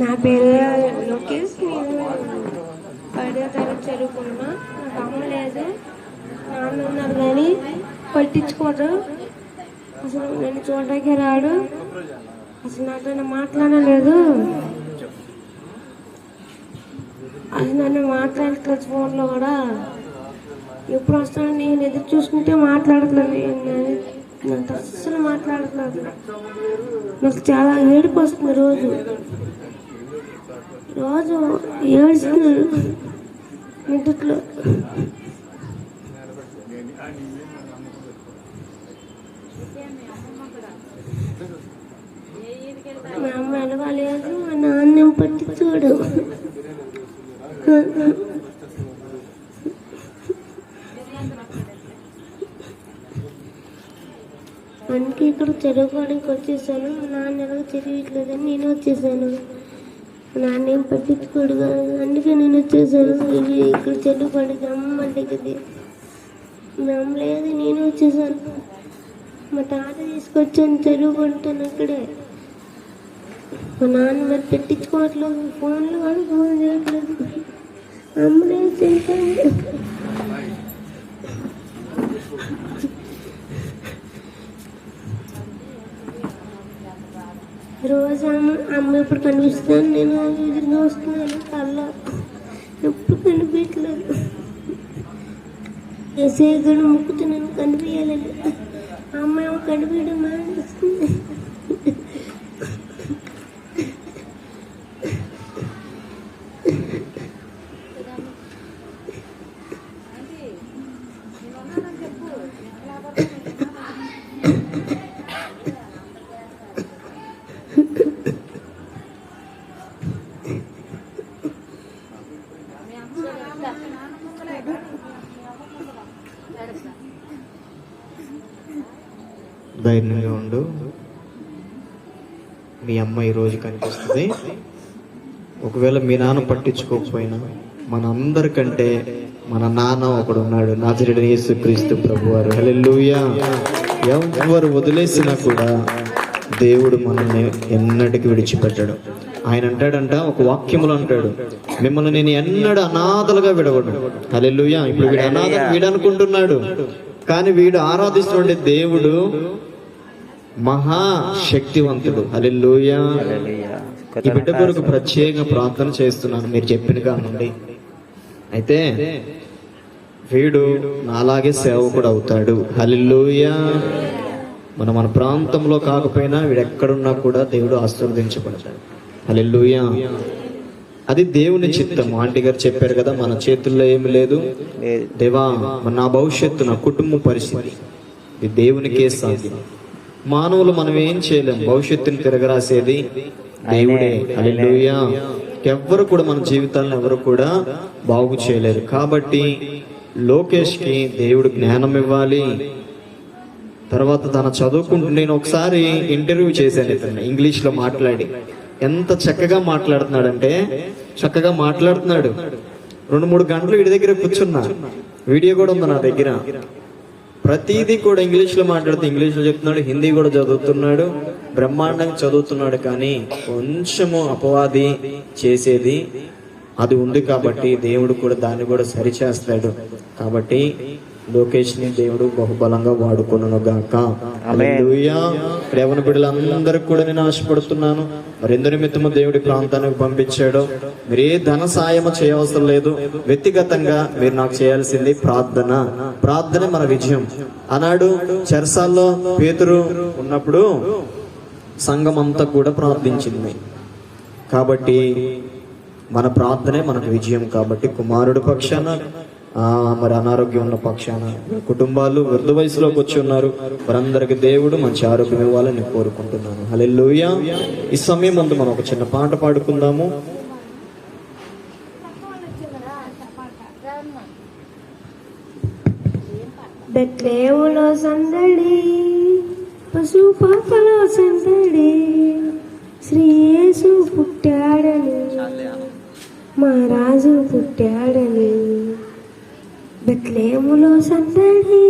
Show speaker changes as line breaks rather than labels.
నా పేరు లోకేష్ నేను పదో తరగతి చదువుకున్నా నాకు అమ్మ లేదు నాన్న ఉన్నారు కానీ పట్టించుకోడు అసలు నేను చూడడానికి రాడు. అసలు నాతో మాట్లాడలేదు. అసలు నన్ను మాట్లాడట్లేదు ఫోన్లో కూడా. ఎప్పుడు వస్తాను నేను ఎదురు చూసుకుంటే మాట్లాడట్లేదు. నేను అస్సలు మాట్లాడట్లేదు. నాకు చాలా ఏడుపు వస్తుంది రోజు. రోజు ఏడుస్తున్నాను నిద్రలో మా అమ్మ ఎలవలేదు మా నాన్న పట్టించుకోడు. అందుకే ఇక్కడ చదువుకోవడానికి వచ్చేసాను. మా నాన్న ఎలాగో చదివట్లేదని నేను వచ్చేసాను. నాన్న ఏం పట్టించుకోడు కదా. అందుకే నేను వచ్చేసాను. ఇక్కడ ఇక్కడ పండుగ. అమ్మ దగ్గర నమ్మలేదు లేదు నేను వచ్చేసాను. మా తాత తీసుకొచ్చాను చదువుకుంటాను అక్కడే. మా నాన్న మరి పెట్టించుకోవట్లేదు. ఫోన్లో కానీ ఫోన్ చేయట్లేదు. అమ్మ లేదు తెలిసాను రోజు అమ్మ ఇప్పుడు కనిపిస్తాను నేను ఎదురుగా వస్తున్నాను కళ్ళ ఎప్పుడు కనిపించలేదు. ఏసేగుడు ముక్కుతూ నేను కనిపించలేదు. అమ్మ ఏమో
ధైర్యంగా ఉండు. మీ అమ్మ ఈరోజు రోజు కనిపిస్తుంది. ఒకవేళ మీ నాన్న పట్టించుకోకపోయినా మన అందరికంటే మన నాన్న ఒకడు ఉన్నాడు. నాజరుడు యేసుక్రీస్తు ప్రభు వారు హల్లెలూయా. ఎవరు వదిలేసినా కూడా దేవుడు మనల్ని ఎన్నటికి విడిచిపెట్టాడు. ఆయన అంటాడంట ఒక వాక్యములు అంటాడు మిమ్మల్ని నేను ఎన్నడూ అనాథలుగా విడవడు హలెల్లుయా. ఇప్పుడు వీడు అనాథ వీడు అనుకుంటున్నాడు కానీ వీడు ఆరాధిస్తుండే దేవుడు మహా శక్తివంతుడు హల్లెలూయా. ఈ బిడ్డ కొరకు ప్రత్యేక ప్రార్థన చేస్తున్నాను. మీరు చెప్పిన కానుండి. అయితే వీడు నాలాగే సేవకుడు అవుతాడు. హల్లెలూయా. మన మన ప్రాంతంలో కాకపోయినా వీడు ఎక్కడున్నా కూడా దేవుడు ఆశీర్వదించబడతాడు. హల్లెలూయా. అది దేవుని చిత్తం ఆంటీ గారు చెప్పారు కదా మన చేతుల్లో ఏమి లేదు. దేవా మన నా భవిష్యత్తు నా కుటుంబ పరిస్థితి. ఇది దేవునికే సాధ్యం. మానవులు మనం ఏం చేయలేం. భవిష్యత్తుని తిరగరాసేది దేవుడే. హల్లెలూయా. ఎవ్వరు కూడా మన జీవితాలను ఎవరు కూడా బాగు చేయలేరు. కాబట్టి లోకేష్కి దేవుడు జ్ఞానం ఇవ్వాలి. తర్వాత తన చదువుకుంటూ నేను ఒకసారి ఇంటర్వ్యూ చేశాను ఇతన్ని. ఇంగ్లీష్లో మాట్లాడి. ఎంత చక్కగా మాట్లాడుతున్నాడంటే చక్కగా మాట్లాడుతున్నాడు. రెండు మూడు గంటలు వీడి దగ్గర కూర్చున్నా. వీడియో కూడా ఉంది నా దగ్గర. ప్రతిదీ కూడా ఇంగ్లీష్లో మాట్లాడుతూ ఇంగ్లీష్లో చెప్తున్నాడు హిందీ కూడా చదువుతున్నాడు బ్రహ్మాండంగా చదువుతున్నాడు కానీ కొంచెము అపవాది చేసేది అది ఉంది కాబట్టి దేవుడు కూడా దాన్ని కూడా సరిచేస్తాడు. కాబట్టి లోకేష్ని దేవుడు బహుబలంగా వాడుకున్నాను గాక. రేవన బిడ్డలందరికీ కూడా నేను ఆశపడుతున్నాను. మరి ఎందు నిమిత్తము దేవుడి ప్రాంతానికి పంపించాడో మీరు ఏ ధన సాయము చేయవసరం లేదు. వ్యక్తిగతంగా మీరు నాకు చేయాల్సింది ప్రార్థన. ప్రార్థనే మన విజయం. ఆనాడు చెరసాల్లో పేతురు ఉన్నప్పుడు సంఘం అంతా కూడా ప్రార్థించింది. కాబట్టి మన ప్రార్థనే మనకు విజయం. కాబట్టి కుమారుడు పక్షాన మరి అనారోగ్యం ఉన్న పక్షాన కుటుంబాలు వృద్ధ వయసులోకి వచ్చి ఉన్నారు వారందరికి దేవుడు మంచి ఆరోగ్యం ఇవ్వాలని నేను కోరుకుంటున్నాను. హల్లెలూయా. ఈ సమయం ముందు మనం ఒక చిన్న పాట పాడుకుందాము.
బెత్లేవులో సందడి పశు పాపలో సందడి శ్రీయేసు పుట్టాడని మా రాజు పుట్టాడని. బెత్లేములో సందడి.